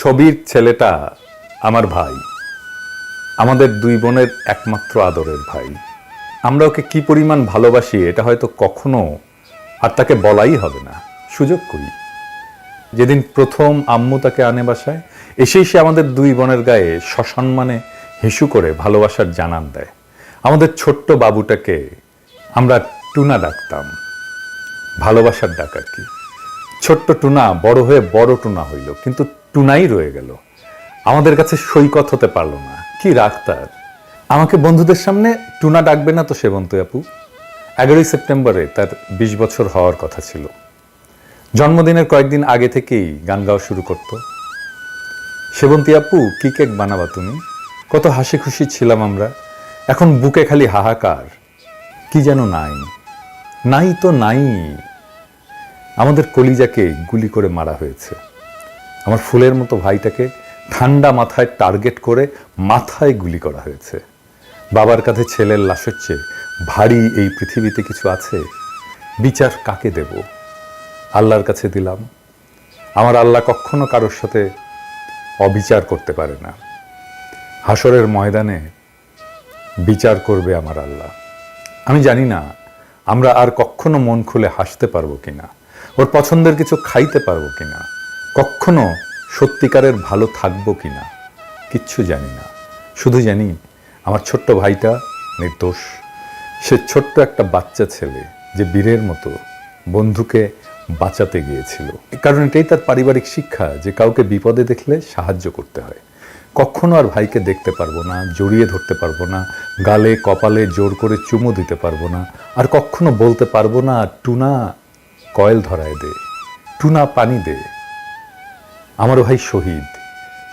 ছবির ছেলেটা আমার ভাই। আমাদের দুই বোনের একমাত্র আদরের ভাই। আমরা ওকে কি পরিমাণ ভালোবাসি এটা হয়তো কখনো আর তাকে বলাই হবে না। সুযোগ করি। যেদিন প্রথম আম্মু তাকে আনে বাসায়, এসেই সে আমাদের দুই বোনের গায়ে সসম্মানে হিসু করে ভালোবাসার জানান দেয়। আমাদের ছোট্ট বাবুটাকে আমরা টুনা ডাকতাম। ভালোবাসার ডাক আর কি ছোট্ট টুনা বড় হয়ে বড় টুনা হইল, কিন্তু টুনাই রয়ে গেল। আমাদের কাছে সৈকত হতে পারল না। কি রাগ তার। আমাকে বন্ধুদের সামনে টুনা ডাকবে না তো সেবন্ত আপু? এগারোই সেপ্টেম্বরে তার বিশ বছর হওয়ার কথা ছিল। জন্মদিনের কয়েকদিন আগে থেকেই গান গাওয়া শুরু করত। সেবন্তী আপু, কি কেক বানাবা তুমি? কত হাসি খুশি ছিলাম আমরা। এখন বুকে খালি হাহাকার। কি যেন নাই। নাই তো নাই। আমাদের কলিজাকে গুলি করে মারা হয়েছে। আমার ফুলের মতো ভাইটাকে ঠান্ডা মাথায় টার্গেট করে মাথায় গুলি করা হয়েছে। বাবার কাছে ছেলের লাশের চেয়ে ভারী এই পৃথিবীতে কিছু আছে? বিচার কাকে দেব? আল্লাহর কাছে দিলাম। আমার আল্লাহ কখনো কারোর সাথে অবিচার করতে পারে না। হাসরের ময়দানে বিচার করবে আমার আল্লাহ। আমি জানি না আমরা আর কখনো মন খুলে হাসতে পারব কিনা, ওর পছন্দের কিছু খাইতে পারব কিনা। কখনো সত্যিকারের ভালো থাকব কিনা? কিচ্ছু জানি না। শুধু জানি, আমার ছোট্ট ভাইটা নির্দোষ। সে ছোট্ট একটা বাচ্চা ছেলে যে বীরের মতো বন্ধুকে বাঁচাতে গিয়েছিল। কারণ এটাই তার পারিবারিক শিক্ষা যে কাউকে বিপদে দেখলে সাহায্য করতে হয়। কখনো আর ভাইকে দেখতে পারব না, জড়িয়ে ধরতে পারব না, গালে, কপালে জোর করে চুমু দিতে পারব না, আর কখনো বলতে পারব না, টুনা, কয়েল ধরায় দে, টুনা পানি দে। আমার ভাই শহীদ।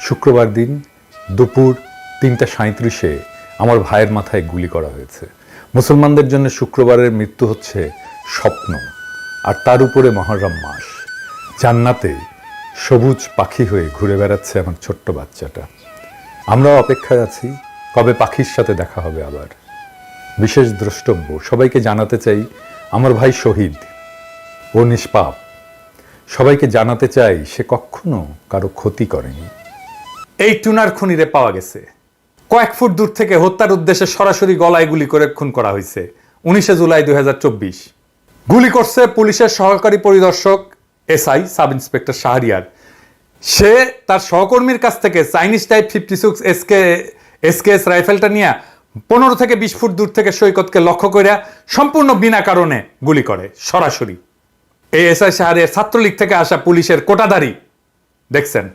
শুক্রবার দিন দুপুর তিনটা সাঁত্রিশে আমার ভাইয়ের মাথায় গুলি করা হয়েছে। মুসলমানদের জন্য শুক্রবারের মৃত্যু হচ্ছে স্বপ্ন, আর তার উপরে মহরম মাস। জান্নাতে সবুজ পাখি হয়ে ঘুরে বেড়াচ্ছে আমার ছোট্ট বাচ্চাটা। আমরাও অপেক্ষায় আছি, কবে পাখির সাথে দেখা হবে আবার। বিশেষ দ্রষ্টব্য, সবাইকে জানাতে চাই, আমার ভাই শহীদ ও নিষ্পাপ সবাইকে জানাতে চাই, সে কখনো কারও ক্ষতি করেনি। এই টুনার খুনিরে পাওয়া গেছে। কয়েক ফুট দূর থেকে হত্যার উদ্দেশ্যে সরাসরি গলায় গুলি করে খুন করা হয়েছে। উনিশে জুলাই দুই হাজার চব্বিশ। গুলি করছে পুলিশের সহকারী পরিদর্শক এসআই সাব ইন্সপেক্টর শাহরিয়ার। সে তার সহকর্মীর কাছ থেকে Chinese type fifty six SK, SKS রাইফেলটা নিয়ে পনেরো থেকে বিশ ফুট দূর থেকে সৈকতকে লক্ষ্য করে সম্পূর্ণ বিনা কারণে গুলি করে, সরাসরি। এই এসআই শাহরিয়ার ছাত্রলীগ থেকে আসা পুলিশের কোটাদারি। দেখছেন?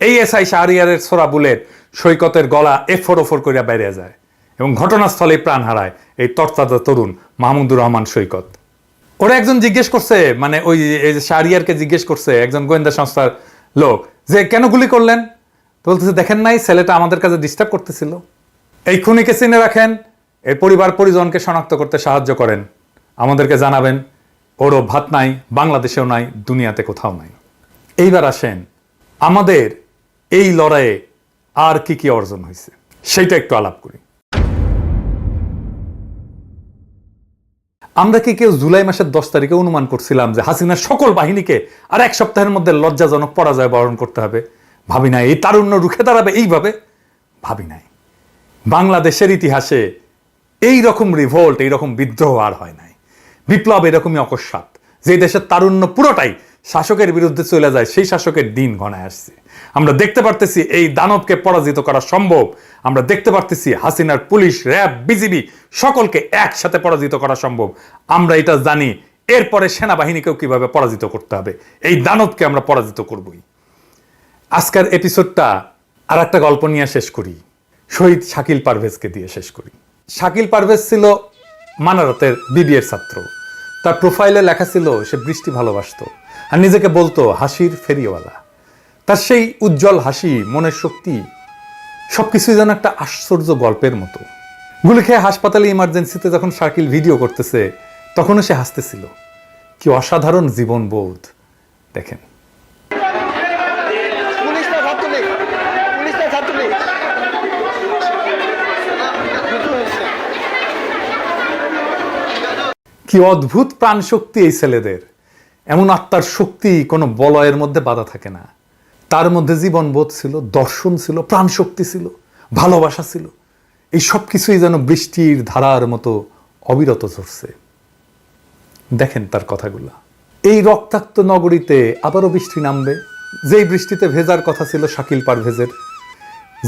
এই এসআই শাহরিয়ারের ছোড়া বুলেট সৈকতের গলা এফোর ওফোর করিয়া বাইরে যায় এবং ঘটনাস্থলে প্রাণ হারায় এই তরতাজা তরুণ মাহমুদুর রহমান সৈকত। ওরা একজন জিজ্ঞেস করছে মানে ওই এই যে শাহরিয়ারকে জিজ্ঞেস করছে, একজন গোয়েন্দা সংস্থার লোক, যে কেন গুলি করলেন? বলতেছে, দেখেন নাই, ছেলেটা আমাদের কাছে ডিস্টার্ব করতেছিল। এই খুনিকে চিনে রাখেন এর পরিবার পরিজনকে শনাক্ত করতে সাহায্য করেন। আমাদেরকে জানাবেন ওরও ভাত নাই, বাংলাদেশেও নাই, দুনিয়াতে কোথাও নাই। এইবার আসেন, আমাদের এই লড়াইয়ে আর কি কি অর্জন হয়েছে, সেইটা একটু আলাপ করি। আমরা কি কেউ জুলাই মাসের দশ তারিখে অনুমান করছিলাম যে হাসিনার সকল বাহিনীকে আর এক সপ্তাহের মধ্যে লজ্জাজনক পরাজয় বরণ করতে হবে? ভাবি নাই, এই তারুণ্য রুখে দাঁড়াবে এইভাবে? ভাবি নাই। বাংলাদেশের ইতিহাসে এই রকম রিভোল্ট এই রকম বিদ্রোহ আর হয় নাই। বিপ্লব এরকমই অকস্মাৎ। যে দেশের তারুণ্য পুরোটাই শাসকের বিরুদ্ধে চলে যায়, সেই শাসকের দিন ঘনায় আসছে। আমরা দেখতে পারতেছি এই দানবকে পরাজিত করা সম্ভব। আমরা দেখতে পারতেছি হাসিনার পুলিশ, র্যাব, বিজিবি সকলকে একসাথে পরাজিত করা সম্ভব। আমরা এটা জানি, এরপরে সেনাবাহিনীকেও কীভাবে পরাজিত করতে হবে। এই দানবকে আমরা পরাজিত করবই। আজকের এপিসোডটা আর একটা গল্প নিয়ে শেষ করি। শহীদ শাকিল পারভেজকে দিয়ে শেষ করি। শাকিল পারভেজ ছিল মানারতের বিবিএর ছাত্র। তার প্রোফাইলে লেখা ছিল, সে বৃষ্টি ভালোবাসত। আর নিজেকে বলতো, হাসির ফেরিওয়ালা। তার সেই উজ্জ্বল হাসি, মনের শক্তি সব কিছুই যেন একটা আশ্চর্য গল্পের মতো। গুলি খেয়ে হাসপাতালে ইমার্জেন্সিতে যখন শাকিল ভিডিও করতেছে, তখনও সে হাসতেছিল। কি অসাধারণ জীবন বোধ দেখেন পুলিশটা ছাত্রলীগ পুলিশটা ছাত্রলীগ দুটো হয়েছে কি অদ্ভুত প্রাণ শক্তি এই ছেলেদের? এমন আত্মার শক্তি কোনো বলয়ের মধ্যে বাধা থাকে না। তার মধ্যে জীবনবোধ ছিল, দর্শন ছিল, প্রাণশক্তি ছিল, ভালোবাসা ছিল। এই সব কিছুই যেন বৃষ্টির ধারার মতো অবিরত ঝরছে। দেখেন তার কথাগুলা। এই রক্তাক্ত নগরীতে আবারও বৃষ্টি নামবে। যেই বৃষ্টিতে ভেজার কথা ছিল শাকিল পারভেজের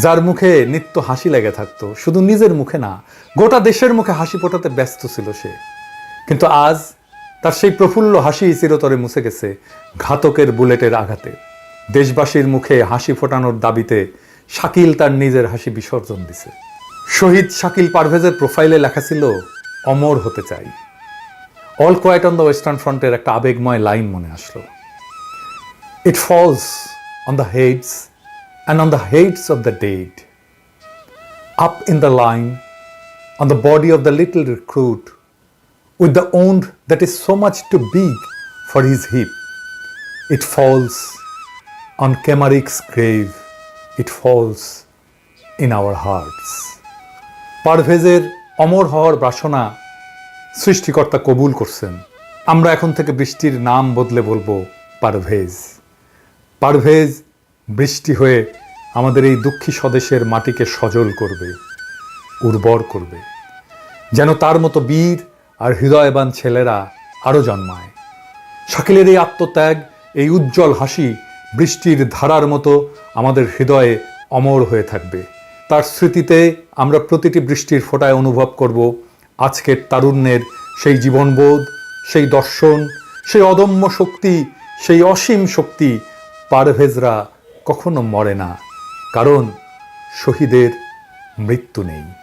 যার মুখে নিত্য হাসি লেগে থাকতো। শুধু নিজের মুখে না, গোটা দেশের মুখে হাসি ফোটাতে ব্যস্ত ছিল সে। কিন্তু আজ তার সেই প্রফুল্ল হাসি চিরতরে মুছে গেছে ঘাতকের বুলেটের আঘাতে। দেশবাসীর মুখে হাসি ফোটানোর দাবিতে শাকিল তার নিজের হাসি বিসর্জন দিছে। শহীদ শাকিল পারভেজের প্রোফাইলে লেখা ছিল, অমর হতে চাই। All quiet on the western ফ্রন্টের একটা আবেগময় লাইন মনে আসলো। It falls on the heads and on the heads of the dead up in the line on the body of the little recruit with the wound that is so much too big for his hip. It falls on Kemarik's grave. It falls in our hearts. পারভেজের অমর হওয়ার বাসনা সৃষ্টিকর্তা কবুল করছেন আমরা এখন থেকে বৃষ্টির নাম বদলে বলব পারভেজ পারভেজ বৃষ্টি হয়ে আমাদের এই দুঃখী স্বদেশের মাটিকে সজল করবে, উর্বর করবে যেন তার মতো বীর আর হৃদয়বান ছেলেরা আরও জন্মায়। শাকিলের এই আত্মত্যাগ, এই উজ্জ্বল হাসি বৃষ্টির ধারার মতো আমাদের হৃদয়ে অমর হয়ে থাকবে। তার স্মৃতিতে আমরা প্রতিটি বৃষ্টির ফোঁটায় অনুভব করব আজকের তারুণ্যের সেই জীবনবোধ, সেই দর্শন, সেই অদম্য শক্তি, সেই অসীম শক্তি পারভেজরা কখনো মরে না। কারণ শহীদের মৃত্যু নেই।